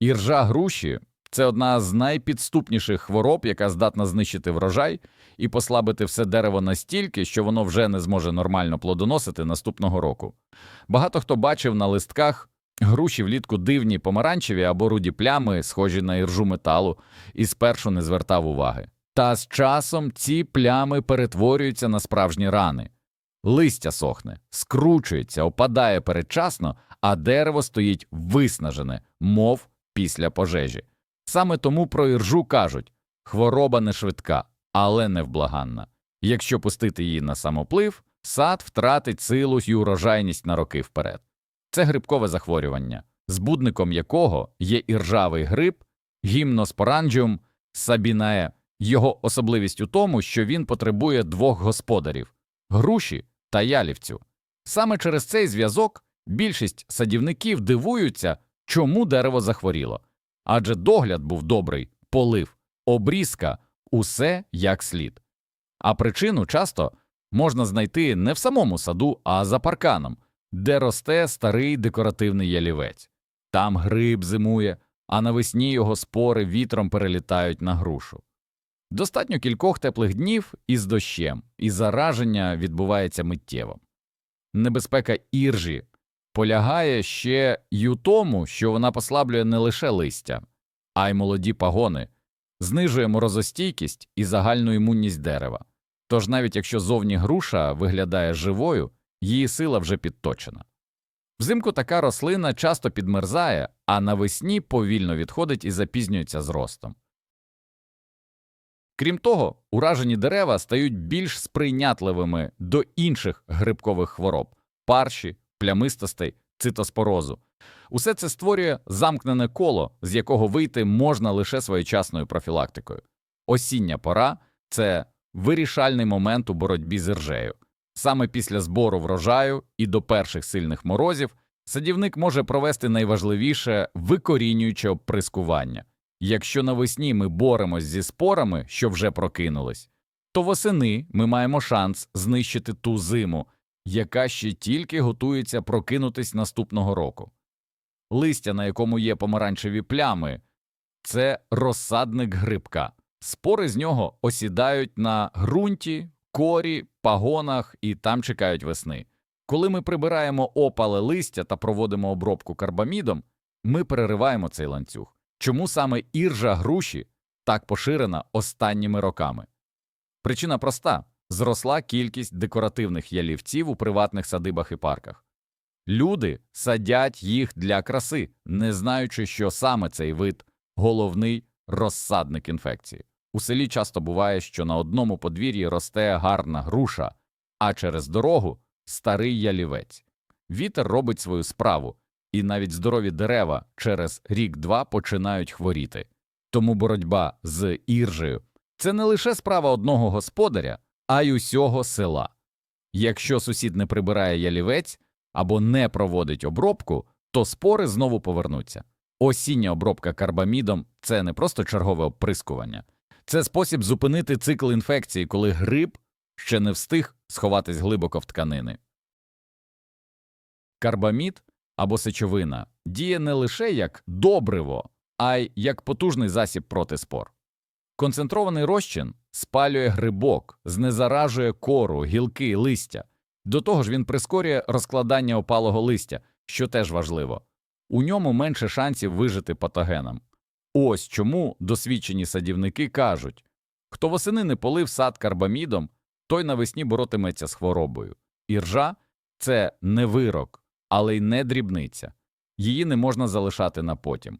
Іржа груші це одна з найпідступніших хвороб, яка здатна знищити врожай і послабити все дерево настільки, що воно вже не зможе нормально плодоносити наступного року. Багато хто бачив на листках груші влітку дивні помаранчеві або руді плями, схожі на іржу металу, і спершу не звертав уваги. Та з часом ці плями перетворюються на справжні рани. Листя сохне, скручується, опадає передчасно, а дерево стоїть виснажене, мов після пожежі. Саме тому про іржу кажуть хвороба не швидка, але невблаганна. Якщо пустити її на самоплив, сад втратить силу й урожайність на роки вперед. Це грибкове захворювання, збудником якого є іржавий гриб, гімноспоранджіум сабінае. Його особливість у тому, що він потребує двох господарів груші та ялівцю. Саме через цей зв'язок більшість садівників дивуються, чому дерево захворіло. Адже догляд був добрий, полив, обрізка, усе як слід. А причину часто можна знайти не в самому саду, а за парканом, де росте старий декоративний ялівець. Там гриб зимує, а навесні його спори вітром перелітають на грушу. Достатньо кількох теплих днів із дощем, і зараження відбувається миттєво. Небезпека іржі полягає ще й у тому, що вона послаблює не лише листя, а й молоді пагони, знижує морозостійкість і загальну імунність дерева. Тож навіть якщо зовні груша виглядає живою, її сила вже підточена. Взимку така рослина часто підмерзає, а навесні повільно відходить і запізнюється з ростом. Крім того, уражені дерева стають більш сприйнятливими до інших грибкових хвороб парші, плямистостей, цитоспорозу. Усе це створює замкнене коло, з якого вийти можна лише своєчасною профілактикою. Осіння пора це вирішальний момент у боротьбі з іржею. Саме після збору врожаю і до перших сильних морозів садівник може провести найважливіше викорінююче оприскування. Якщо навесні ми боремось зі спорами, що вже прокинулись, то восени ми маємо шанс знищити ту зиму, яка ще тільки готується прокинутись наступного року. Листя, на якому є помаранчеві плями, це розсадник грибка. Спори з нього осідають на ґрунті, корі, пагонах і там чекають весни. Коли ми прибираємо опале листя та проводимо обробку карбамідом, ми перериваємо цей ланцюг. Чому саме іржа груші так поширена останніми роками? Причина проста зросла кількість декоративних ялівців у приватних садибах і парках. Люди садять їх для краси, не знаючи, що саме цей вид головний розсадник інфекції. У селі часто буває, що на одному подвір'ї росте гарна груша, а через дорогу старий ялівець. Вітер робить свою справу, і навіть здорові дерева через рік-два починають хворіти. Тому боротьба з іржею це не лише справа одного господаря, а й усього села. Якщо сусід не прибирає ялівець або не проводить обробку, то спори знову повернуться. Осіння обробка карбамідом це не просто чергове оприскування, це спосіб зупинити цикл інфекції, коли гриб ще не встиг сховатись глибоко в тканини. Карбамід або сечовина діє не лише як добриво, а й як потужний засіб проти спор. Концентрований розчин спалює грибок, знезаражує кору, гілки, листя. До того ж він прискорює розкладання опалого листя, що теж важливо. У ньому менше шансів вижити патогенам. Ось чому досвідчені садівники кажуть хто восени не полив сад карбамідом, той навесні боротиметься з хворобою. Іржа це не вирок, але й не дрібниця. Її не можна залишати на потім.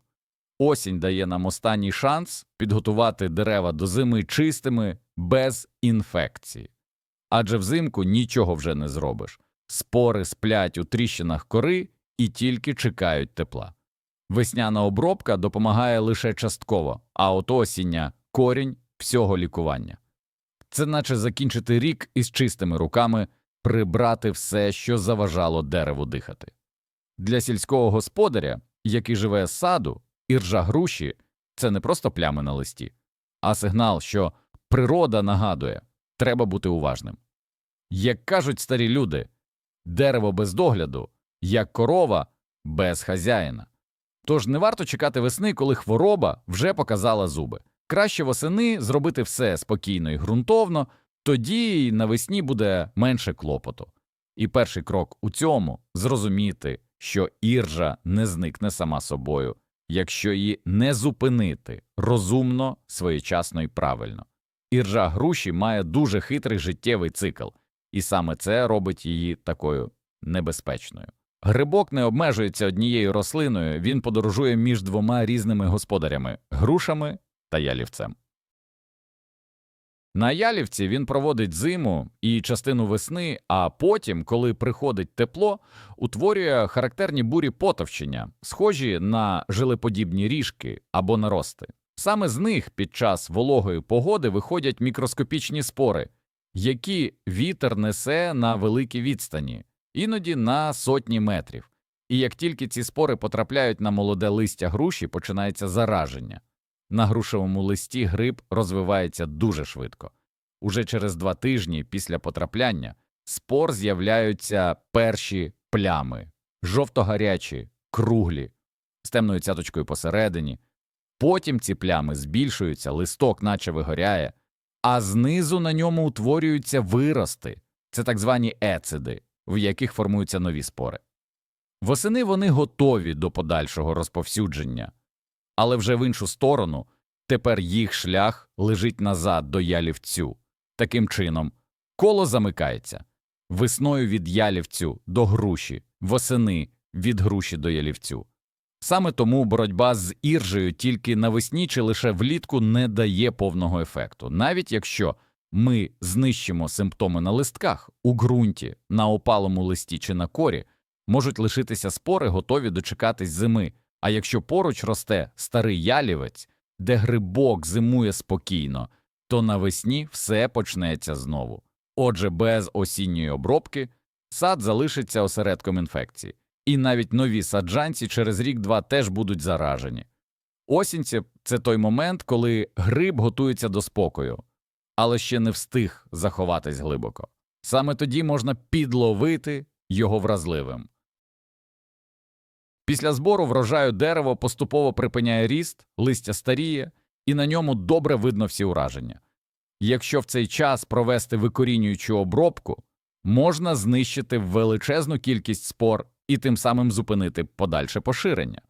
Осінь дає нам останній шанс підготувати дерева до зими чистими, без інфекції. Адже взимку нічого вже не зробиш. Спори сплять у тріщинах кори і тільки чекають тепла. Весняна обробка допомагає лише частково, а от осіння корінь всього лікування. Це наче закінчити рік із чистими руками, прибрати все, що заважало дереву дихати. Для сільського господаря, який живе з саду, іржа груші це не просто плями на листі, а сигнал, що природа нагадує треба бути уважним. Як кажуть старі люди, дерево без догляду, як корова без хазяїна. Тож не варто чекати весни, коли хвороба вже показала зуби. Краще восени зробити все спокійно і ґрунтовно, тоді навесні буде менше клопоту. І перший крок у цьому зрозуміти, що іржа не зникне сама собою, якщо її не зупинити розумно, своєчасно і правильно. Іржа груші має дуже хитрий життєвий цикл, і саме це робить її такою небезпечною. Грибок не обмежується однією рослиною, він подорожує між двома різними господарями грушами та ялівцем. На ялівці він проводить зиму і частину весни, а потім, коли приходить тепло, утворює характерні бурі потовщення, схожі на жилеподібні ріжки або нарости. Саме з них під час вологої погоди виходять мікроскопічні спори, які вітер несе на великій відстані, іноді на сотні метрів. І як тільки ці спори потрапляють на молоде листя груші, починається зараження. На грушевому листі гриб розвивається дуже швидко. Уже через два тижні після потрапляння спор з'являються перші плями, жовто-гарячі, круглі, з темною цяточкою посередині. Потім ці плями збільшуються, листок наче вигоряє, а знизу на ньому утворюються вирости, це так звані ециди, в яких формуються нові спори. Восени вони готові до подальшого розповсюдження, але вже в іншу сторону тепер їх шлях лежить назад до ялівцю. Таким чином, коло замикається весною від ялівцю до груші, восени від груші до ялівцю. Саме тому боротьба з іржею тільки навесні чи лише влітку не дає повного ефекту, навіть якщо ми знищимо симптоми на листках, у ґрунті, на опалому листі чи на корі, можуть лишитися спори, готові дочекатись зими. А якщо поруч росте старий ялівець, де грибок зимує спокійно, то навесні все почнеться знову. Отже, без осінньої обробки сад залишиться осередком інфекції, і навіть нові саджанці через рік-два теж будуть заражені. Осінь – це той момент, коли гриб готується до спокою, але ще не встиг заховатись глибоко. Саме тоді можна підловити його вразливим. Після збору врожаю дерево поступово припиняє ріст, листя старіє, і на ньому добре видно всі ураження. Якщо в цей час провести викорінюючу обробку, можна знищити величезну кількість спор і тим самим зупинити подальше поширення.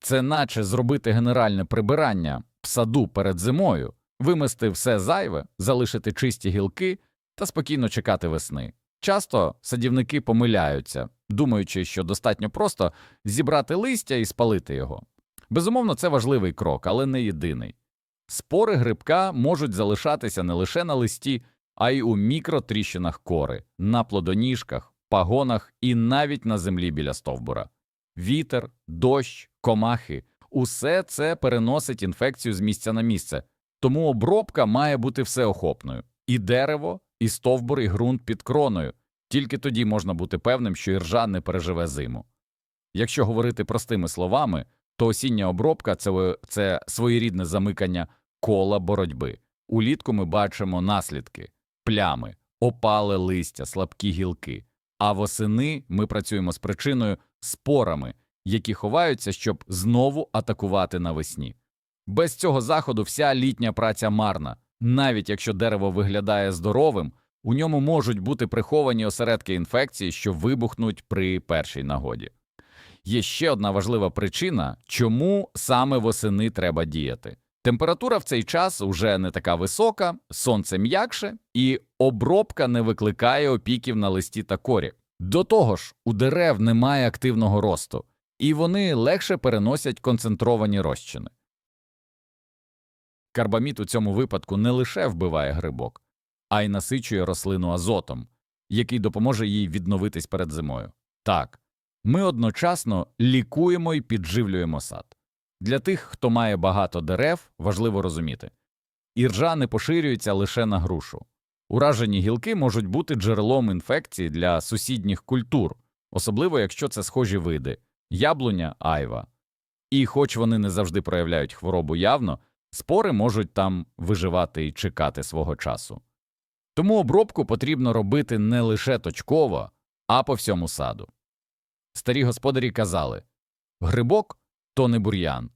Це наче зробити генеральне прибирання в саду перед зимою, вимести все зайве, залишити чисті гілки та спокійно чекати весни. Часто садівники помиляються, думаючи, що достатньо просто зібрати листя і спалити його. Безумовно, це важливий крок, але не єдиний. Спори грибка можуть залишатися не лише на листі, а й у мікротріщинах кори, на плодоніжках, пагонах і навіть на землі біля стовбура. Вітер, дощ, комахи усе це переносить інфекцію з місця на місце, тому обробка має бути всеохопною і дерево, і стовбур, і ґрунт під кроною. Тільки тоді можна бути певним, що іржа не переживе зиму. Якщо говорити простими словами, то осіння обробка це, це своєрідне замикання кола боротьби. Улітку ми бачимо наслідки, плями, опале листя, слабкі гілки. А восени ми працюємо з причиною спорами, які ховаються, щоб знову атакувати навесні. Без цього заходу вся літня праця марна, навіть якщо дерево виглядає здоровим, у ньому можуть бути приховані осередки інфекції, що вибухнуть при першій нагоді. Є ще одна важлива причина, чому саме восени треба діяти. Температура в цей час уже не така висока, сонце м'якше, і обробка не викликає опіків на листі та корі. До того ж, у дерев немає активного росту, і вони легше переносять концентровані розчини. Карбамід у цьому випадку не лише вбиває грибок, а й насичує рослину азотом, який допоможе їй відновитись перед зимою. Так, ми одночасно лікуємо і підживлюємо сад. Для тих, хто має багато дерев, важливо розуміти іржа не поширюється лише на грушу. Уражені гілки можуть бути джерелом інфекції для сусідніх культур, особливо якщо це схожі види яблуня, айва. І, хоч вони не завжди проявляють хворобу явно, спори можуть там виживати і чекати свого часу. Тому обробку потрібно робити не лише точково, а по всьому саду. Старі господарі казали грибок то не бур'ян,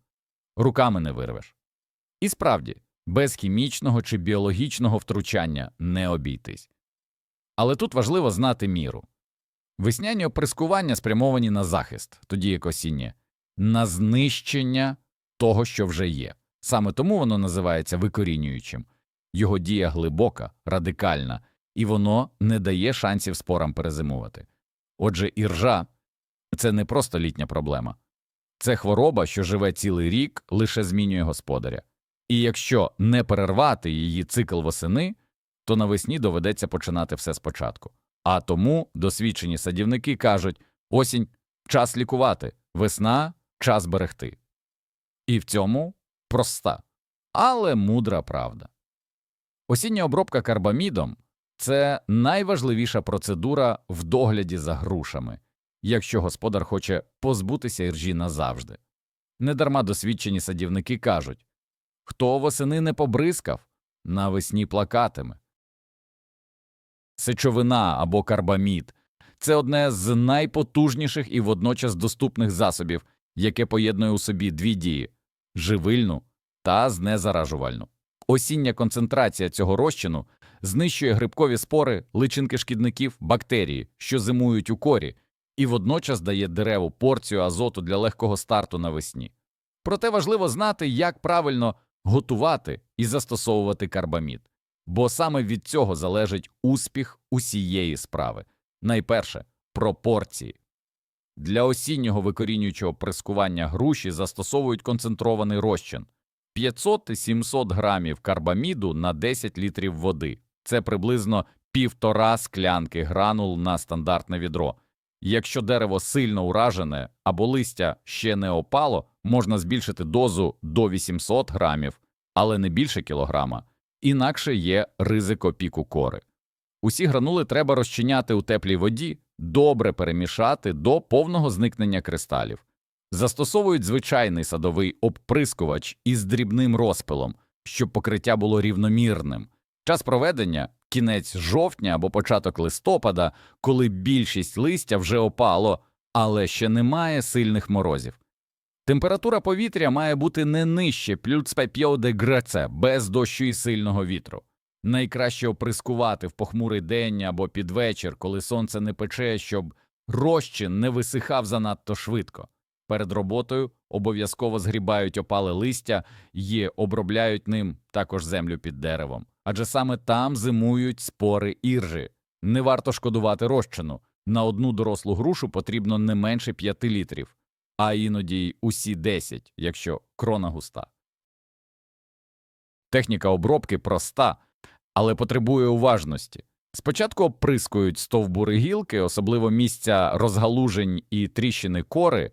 руками не вирвеш. І справді, без хімічного чи біологічного втручання не обійтись. Але тут важливо знати міру. Весняні оприскування спрямовані на захист, тоді як осіннє, на знищення того, що вже є. Саме тому воно називається викорінюючим. Його дія глибока, радикальна, і воно не дає шансів спорам перезимувати. Отже, іржа це не просто літня проблема, це хвороба, що живе цілий рік, лише змінює господаря. І якщо не перервати її цикл восени, то навесні доведеться починати все спочатку. А тому досвідчені садівники кажуть осінь час лікувати, весна час берегти. І в цьому проста, але мудра правда. Осіння обробка карбамідом це найважливіша процедура в догляді за грушами, якщо господар хоче позбутися іржі назавжди. Недарма досвідчені садівники кажуть хто восени не побризкав, навесні плакатиме. Сечовина або карбамід це одне з найпотужніших і водночас доступних засобів, яке поєднує у собі дві дії живильну та знезаражувальну. Осіння концентрація цього розчину знищує грибкові спори, личинки шкідників, бактерії, що зимують у корі, і водночас дає дереву порцію азоту для легкого старту навесні. Проте важливо знати, як правильно готувати і застосовувати карбамід, бо саме від цього залежить успіх усієї справи. Найперше пропорції. Для осіннього викорінюючого прискування груші застосовують концентрований розчин 500-700 грамів карбаміду на 10 літрів води. Це приблизно півтора склянки гранул на стандартне відро. Якщо дерево сильно уражене або листя ще не опало, можна збільшити дозу до 800 грамів, але не більше кілограма, інакше є ризико піку кори. Усі гранули треба розчиняти у теплій воді, добре перемішати до повного зникнення кристалів. Застосовують звичайний садовий обприскувач із дрібним розпилом, щоб покриття було рівномірним. Час проведення кінець жовтня або початок листопада, коли більшість листя вже опало, але ще немає сильних морозів. Температура повітря має бути не нижче плюс 5 градуса, без дощу і сильного вітру. Найкраще оприскувати в похмурий день або під вечір, коли сонце не пече, щоб розчин не висихав занадто швидко. Перед роботою обов'язково згрібають опале листя і обробляють ним також землю під деревом, адже саме там зимують спори іржі. Не варто шкодувати розчину. На одну дорослу грушу потрібно не менше 5 літрів, а іноді й усі 10, якщо крона густа. Техніка обробки проста, але потребує уважності. Спочатку оприскують стовбури гілки, особливо місця розгалужень і тріщини кори,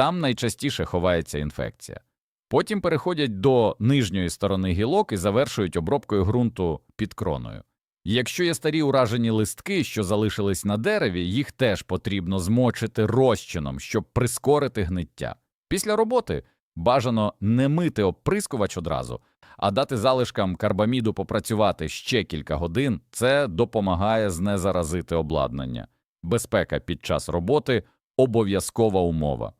там найчастіше ховається інфекція. Потім переходять до нижньої сторони гілок і завершують обробкою ґрунту під кроною. Якщо є старі уражені листки, що залишились на дереві, їх теж потрібно змочити розчином, щоб прискорити гниття. Після роботи бажано не мити оприскувач одразу, а дати залишкам карбаміду попрацювати ще кілька годин це допомагає знезаразити обладнання. Безпека під час роботи обов'язкова умова.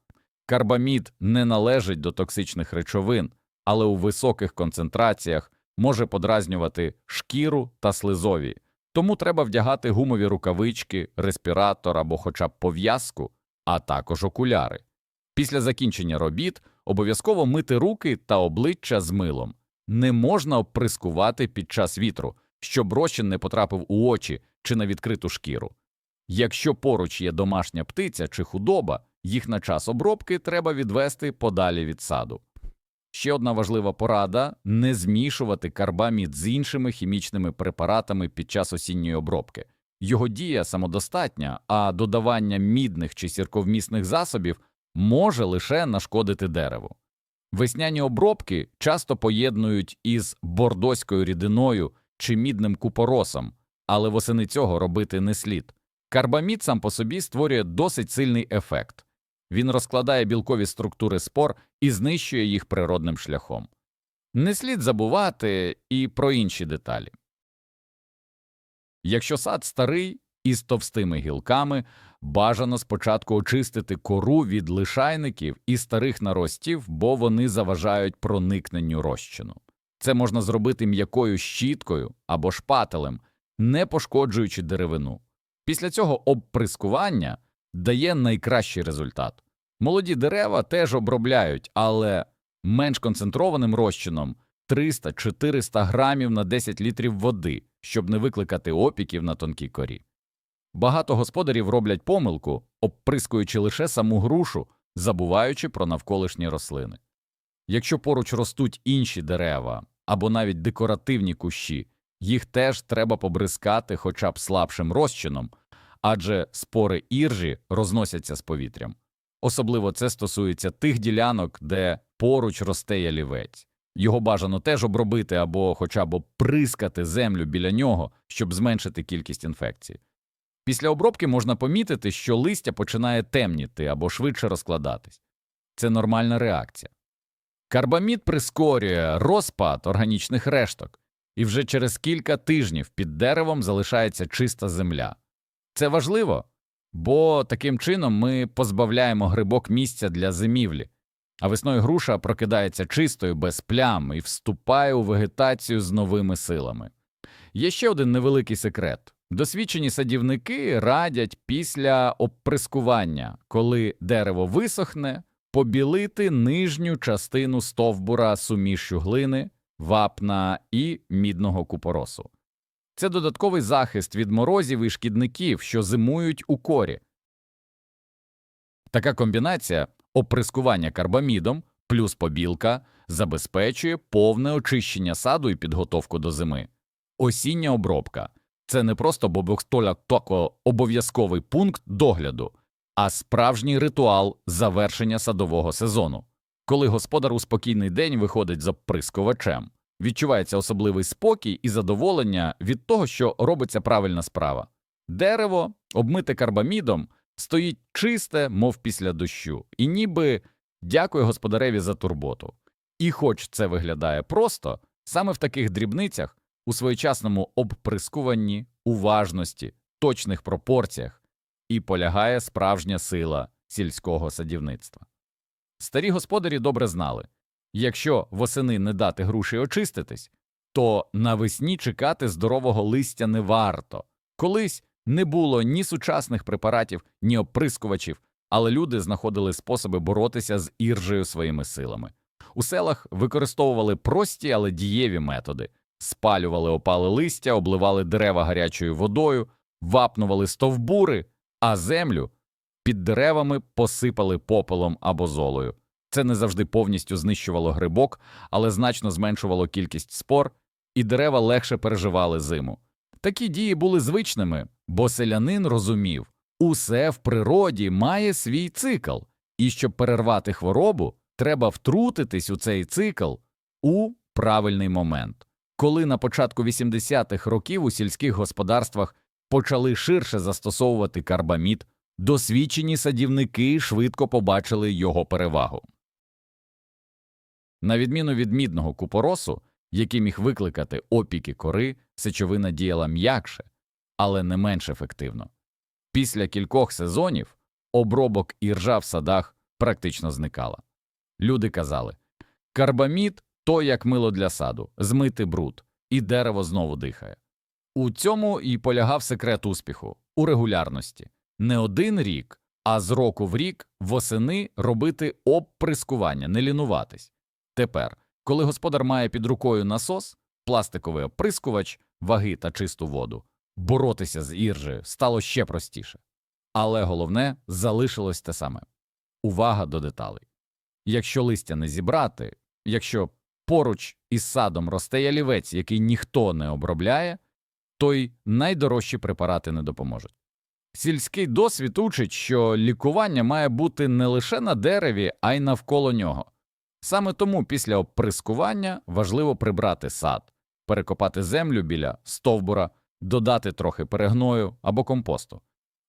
Карбамід не належить до токсичних речовин, але у високих концентраціях може подразнювати шкіру та слизові, тому треба вдягати гумові рукавички, респіратор або хоча б пов'язку, а також окуляри. Після закінчення робіт обов'язково мити руки та обличчя з милом. Не можна оприскувати під час вітру, щоб розчин не потрапив у очі чи на відкриту шкіру. Якщо поруч є домашня птиця чи худоба, їх на час обробки треба відвести подалі від саду. Ще одна важлива порада не змішувати карбамід з іншими хімічними препаратами під час осінньої обробки. Його дія самодостатня, а додавання мідних чи сірковмісних засобів може лише нашкодити дереву. Весняні обробки часто поєднують із бордоською рідиною чи мідним купоросом, але восени цього робити не слід. Карбамід сам по собі створює досить сильний ефект. Він розкладає білкові структури спор і знищує їх природним шляхом. Не слід забувати і про інші деталі. Якщо сад старий із товстими гілками Бажано спочатку очистити кору від лишайників і старих наростів, бо вони заважають проникненню розчину. Це можна зробити м'якою щіткою або шпателем, не пошкоджуючи деревину. Після цього обприскування дає найкращий результат. Молоді дерева теж обробляють, але менш концентрованим розчином 300-400 грамів на 10 літрів води, щоб не викликати опіків на тонкій корі. Багато господарів роблять помилку, обприскуючи лише саму грушу, забуваючи про навколишні рослини. Якщо поруч ростуть інші дерева або навіть декоративні кущі, їх теж треба побризкати хоча б слабшим розчином, адже спори іржі розносяться з повітрям. Особливо це стосується тих ділянок, де поруч росте ялівець. Його бажано теж обробити або хоча б оприскати землю біля нього, щоб зменшити кількість інфекцій. Після обробки можна помітити, що листя починає темніти або швидше розкладатись. Це нормальна реакція. Карбамід прискорює розпад органічних решток, і вже через кілька тижнів під деревом залишається чиста земля. Це важливо, бо таким чином ми позбавляємо грибок місця для зимівлі, а весною груша прокидається чистою, без плям і вступає у вегетацію з новими силами. Є ще один невеликий секрет. Досвідчені садівники радять після обприскування, коли дерево висохне, побілити нижню частину стовбура сумішю глини, вапна і мідного купоросу. Це додатковий захист від морозів і шкідників, що зимують у корі. Така комбінація оприскування карбамідом плюс побілка забезпечує повне очищення саду і підготовку до зими. Осіння обробка це не просто бобокстоляко обов'язковий пункт догляду, а справжній ритуал завершення садового сезону. Коли господар у спокійний день виходить з оприскувачем, відчувається особливий спокій і задоволення від того, що робиться правильна справа. Дерево, обмите карбамідом, стоїть чисте, мов після дощу, і ніби дякує господареві за турботу. І хоч це виглядає просто, саме в таких дрібницях, у своєчасному обприскуванні, уважності, точних пропорціях і полягає справжня сила сільського садівництва. Старі господарі добре знали якщо восени не дати груші очиститись, то навесні чекати здорового листя не варто. Колись не було ні сучасних препаратів, ні оприскувачів, але люди знаходили способи боротися з іржею своїми силами. У селах використовували прості, але дієві методи спалювали опале листя, обливали дерева гарячою водою, вапнували стовбури, а землю під деревами посипали попелом або золою. Це не завжди повністю знищувало грибок, але значно зменшувало кількість спор, і дерева легше переживали зиму. Такі дії були звичними, бо селянин розумів, усе в природі має свій цикл, і щоб перервати хворобу, треба втрутитись у цей цикл у правильний момент. Коли на початку 80-х років у сільських господарствах почали ширше застосовувати карбамід, досвідчені садівники швидко побачили його перевагу. На відміну від мідного купоросу, який міг викликати опіки кори, сечовина діяла м'якше, але не менш ефективно. Після кількох сезонів обробок іржа в садах практично зникала. Люди казали карбамід то як мило для саду, змити бруд, і дерево знову дихає. У цьому і полягав секрет успіху у регулярності не один рік, а з року в рік восени робити обприскування, не лінуватись. Тепер, коли господар має під рукою насос, пластиковий оприскувач, ваги та чисту воду, боротися з іржею стало ще простіше. Але головне залишилось те саме увага до деталей. Якщо листя не зібрати, якщо поруч із садом росте ялівець, який ніхто не обробляє, то й найдорожчі препарати не допоможуть. Сільський досвід учить, що лікування має бути не лише на дереві, а й навколо нього. Саме тому після оприскування важливо прибрати сад, перекопати землю біля стовбура, додати трохи перегною або компосту.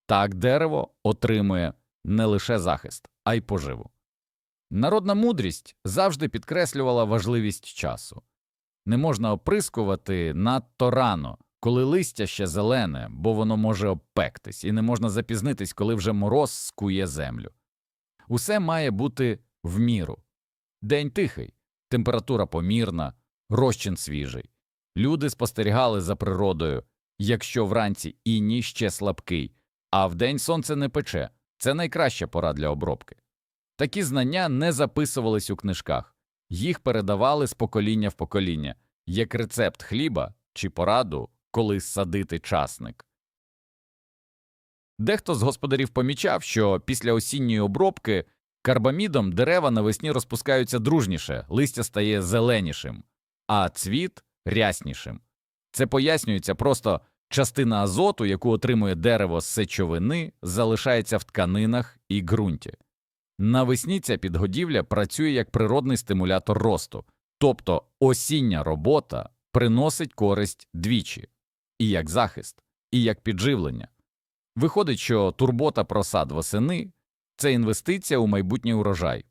Так дерево отримує не лише захист, а й поживу. Народна мудрість завжди підкреслювала важливість часу. Не можна оприскувати надто рано, коли листя ще зелене, бо воно може обпектись, і не можна запізнитись, коли вже мороз скує землю. Усе має бути в міру. День тихий, температура помірна, розчин свіжий. Люди спостерігали за природою, якщо вранці іній ще слабкий, а вдень сонце не пече. Це найкраща пора для обробки. Такі знання не записувались у книжках, їх передавали з покоління в покоління, як рецепт хліба чи пораду, коли садити часник. Дехто з господарів помічав, що після осінньої обробки карбамідом дерева навесні розпускаються дружніше, листя стає зеленішим, а цвіт ряснішим. Це пояснюється просто частина азоту, яку отримує дерево з сечовини, залишається в тканинах і ґрунті. Навесні ця підгодівля працює як природний стимулятор росту, тобто осіння робота приносить користь двічі і як захист, і як підживлення. Виходить, що турбота про сад восени це інвестиція у майбутній урожай.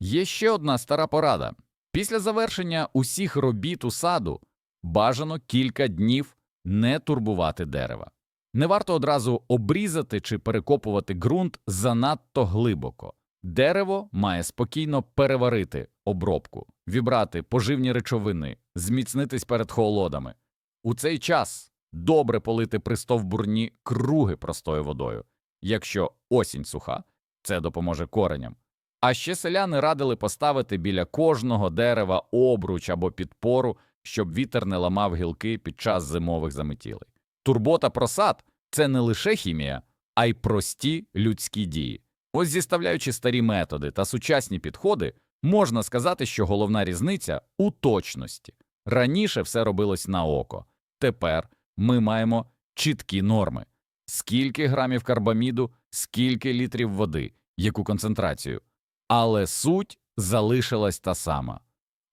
Є ще одна стара порада після завершення усіх робіт у саду бажано кілька днів не турбувати дерева. Не варто одразу обрізати чи перекопувати ґрунт занадто глибоко. Дерево має спокійно переварити обробку, вібрати поживні речовини, зміцнитись перед холодами. У цей час добре полити пристовбурні круги простою водою. Якщо осінь суха, це допоможе кореням. А ще селяни радили поставити біля кожного дерева обруч або підпору, щоб вітер не ламав гілки під час зимових заметілей. Турбота про сад – це не лише хімія, а й прості людські дії. Ось зіставляючи старі методи та сучасні підходи, можна сказати, що головна різниця у точності. Раніше все робилось на око. Тепер ми маємо чіткі норми: скільки грамів карбаміду, скільки літрів води, яку концентрацію. Але суть залишилась та сама.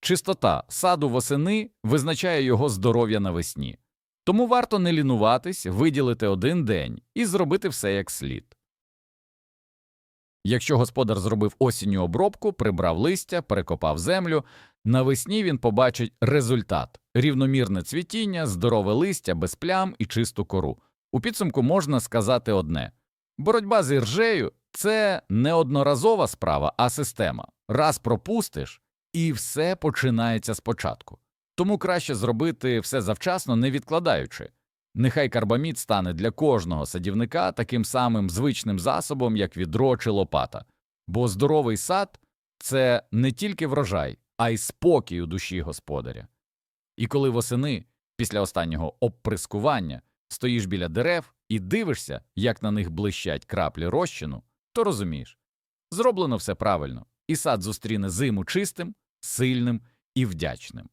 Чистота саду восени визначає його здоров'я навесні. Тому варто не лінуватись, виділити один день і зробити все як слід. Якщо господар зробив осінню обробку, прибрав листя, перекопав землю, навесні він побачить результат рівномірне цвітіння, здорове листя без плям і чисту кору. У підсумку можна сказати одне боротьба з іржею це не одноразова справа, а система. Раз пропустиш, і все починається спочатку. Тому краще зробити все завчасно, не відкладаючи. Нехай карбамід стане для кожного садівника таким самим звичним засобом, як відро чи лопата, бо здоровий сад це не тільки врожай, а й спокій у душі господаря. І коли восени, після останнього обприскування, стоїш біля дерев і дивишся, як на них блищать краплі розчину, то розумієш зроблено все правильно, і сад зустріне зиму чистим, сильним і вдячним.